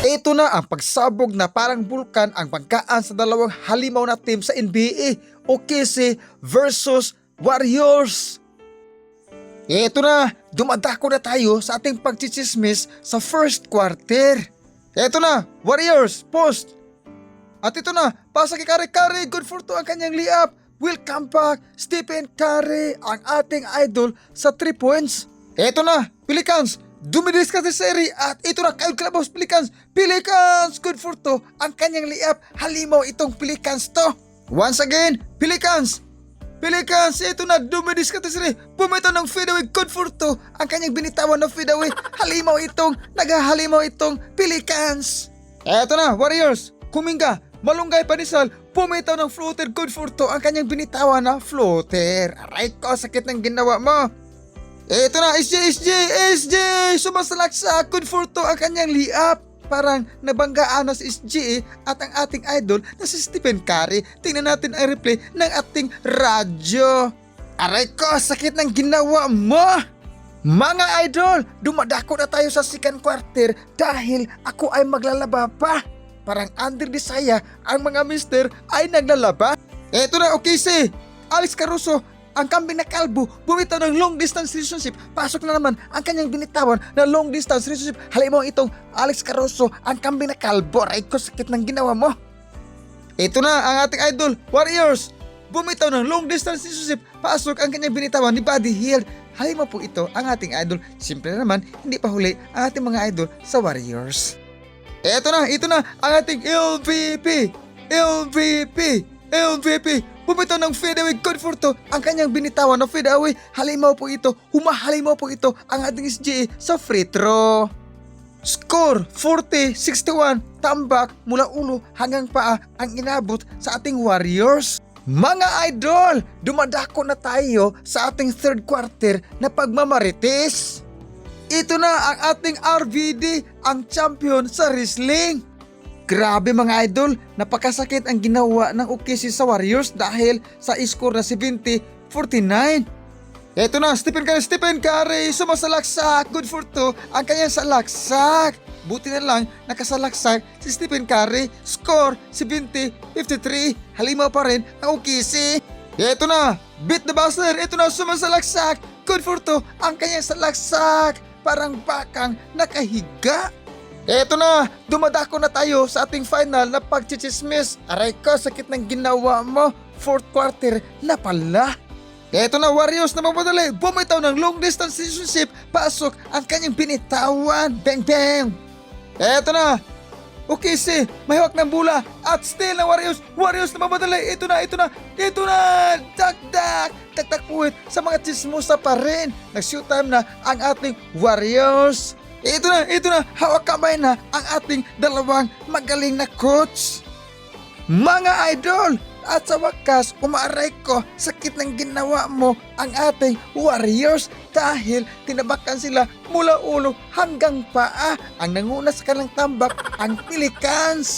Ito na ang pagsabog na parang bulkan ang bangkaan sa dalawang halimaw na team sa NBA, OKC versus Warriors. Ito na, dumadako na tayo sa ating pagchichismis sa first quarter. Ito na, Warriors, post. At ito na, pasa kay Kare Kare, good for two ang kanyang layup. Welcome back, Stephen Curry, ang ating idol sa 3 points. Ito na, Pelicans, dumilis ka sa serie at ito na, Kyle Clubhouse Pelicans, Pelicans, good for two ang kanyang layup. Halimaw itong Pelicans to. Once again, Pelicans, Pelicans, ito na, dumilis ka serie. Pumito ng fadeaway, good for two ang kanyang binitawan na fadeaway. Halimaw itong, nagahalimaw itong Pelicans. Eto na, Warriors, kuminga, malunggay panisal, pumitaw ng floater, good for two ang kanyang binitawan na floater. Aray ko, sakit ng ginawa mo. Eto na, SJ, SJ, SJ, sumasalaksa, good for two ang kanyang liap. Parang nabanggaan na si SJ eh, at ang ating idol na si Stephen Curry. Tingnan natin ang replay ng ating radyo. Aray ko, sakit ng ginawa mo. Mga idol, dumadako na tayo sa second quarter dahil ako ay maglalaba pa. Parang under Desaya, ang mga mister ay naglalaba. Eto na, okay si Alex Caruso, ang kambing na kalbo, bumitaw ng long distance relationship. Pasok na naman ang kanyang binitawan na long distance relationship. Halimbawa itong Alex Caruso, ang kambing na kalbo. Aray ko, sakit ng ginawa mo. Ito na ang ating idol, Warriors. Bumitaw ng long distance relationship. Pasok ang kanyang binitawan ni Buddy Hield. Halima po ito ang ating idol. Simple na naman, hindi pa huli ang ating mga idol sa Warriors. Ito na, ito na ang ating LVP. LVP. LVP. Bumitaw ng fadeaway good for to ang kanyang binitawan na fadeaway. Halimaw po ito, humahalimaw po ito ang ating SGA sa free throw. Score 40-61, tambak mula ulo hanggang paa ang inabot sa ating Warriors. Mga idol, dumadako na tayo sa ating third quarter na pagmamarites. Ito na ang ating RVD, ang champion sa wrestling. Grabe mga idol, napakasakit ang ginawa ng OKC sa Warriors dahil sa score na 70-49. Eto na, Stephen Curry, Stephen Curry, sumasalaksak, good for two, ang kanyang salaksak. Buti na lang, nakasalaksak si Stephen Curry, score 70-53, halimaw pa rin ang OKC. Eto na, beat the buzzer, eto na, sumasalaksak, good for two, ang kanyang salaksak, parang bakang nakahiga. Eto na, dumadako na tayo sa ating final na pagchichismis. Aray ko, sakit ng ginawa mo. Fourth quarter na pala. Eto na, Warriors na mamadali. Bumitaw ng long distance relationship. Pasok ang kanyang binitawan. Bang, bang. Eto na. Okay, si mahawak ng bula at still ng Warriors. Warriors na mamadali. Ito na, ito na, ito na. Dakdak. Taktakuit sa mga chismosa pa rin. Nag-shoot time na ang ating Warriors. Ito na, ito na, hawak kamay na ang ating dalawang magaling na coach. Mga idol, at sa wakas, umaaray ko, sakit ng ginawa mo ang ating warriors dahil tinabakan sila mula ulo hanggang paa. Ang nanguna sa kanilang tambak, ang Pelicans.